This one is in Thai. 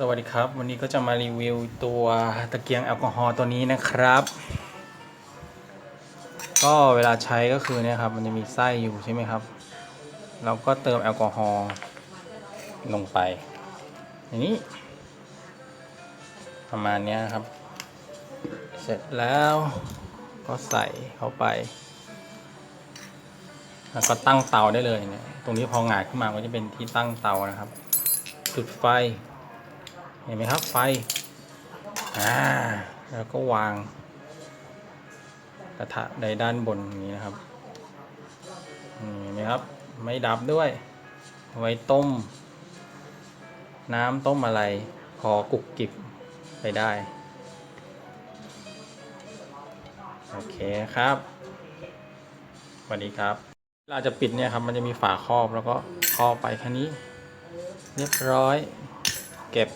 สวัสดีครับ วันนี้ก็จะมารีวิวตัวตะเกียงแอลกอฮอล์ตัวนี้นะครับ ก็เวลาใช้ก็คือเนี่ยครับ มันจะมีไส้อยู่ใช่ไหมครับ เราก็เติมแอลกอฮอล์ลงไปอย่างนี้ ประมาณนี้ครับ เสร็จแล้วก็ใส่เข้าไป แล้วก็ตั้งเตาได้เลยเนี่ยตรงนี้พอหงายขึ้นมาก็จะเป็นที่ตั้งเตานะครับ จุดไฟ เห็นไหมครับไฟอ่าแล้วก็วาง กระทะในด้านบนนี้นะครับเห็นไหมครับไม่ดับด้วย ไว้ต้ม น้ำต้มอะไรพอกุกกิบไปได้ โอเคครับสวัสดีครับเวลาจะปิดเนี่ยครับมันจะมีฝาครอบแล้วก็ครอบไปแค่นี้ เรียบร้อย เก็บ